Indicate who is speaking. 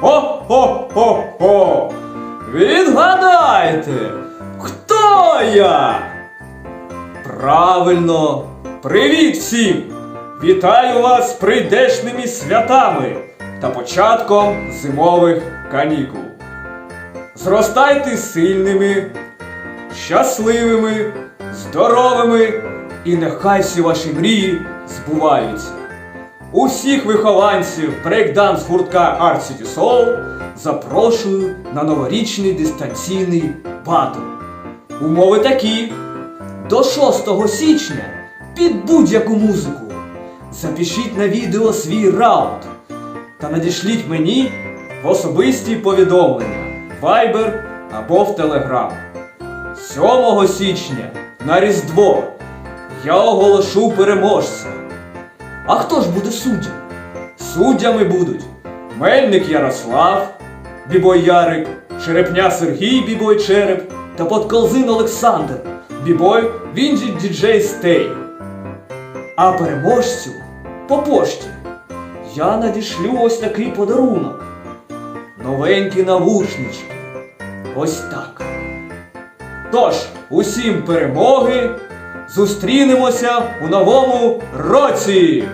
Speaker 1: Хо-хо-хо-хо! Відгадайте, хто я? Правильно! Привіт всім! Вітаю вас з прийдешними святами та початком зимових канікул. Зростайте сильними, щасливими, здоровими і нехай всі ваші мрії збуваються. Усіх вихованців брейкданс гуртка Art City Soul запрошую на новорічний дистанційний батл. Умови такі. До 6 січня під будь-яку музику запишіть на відео свій раунд та надішліть мені в особисті повідомлення Viber або в Telegram. 7 січня на Різдво я оголошу переможця. А хто ж буде суддям? Суддями будуть Мельник Ярослав, Бібой Ярик, Черепня Сергій Бібой Череп та Подколзин Олександр, Бібой Вінджі Діджей Стей. А переможцю по пошті я надішлю ось такий подарунок. Новенькі навушнички. Ось так. Тож, усім перемоги! Зустрінемося у новому році!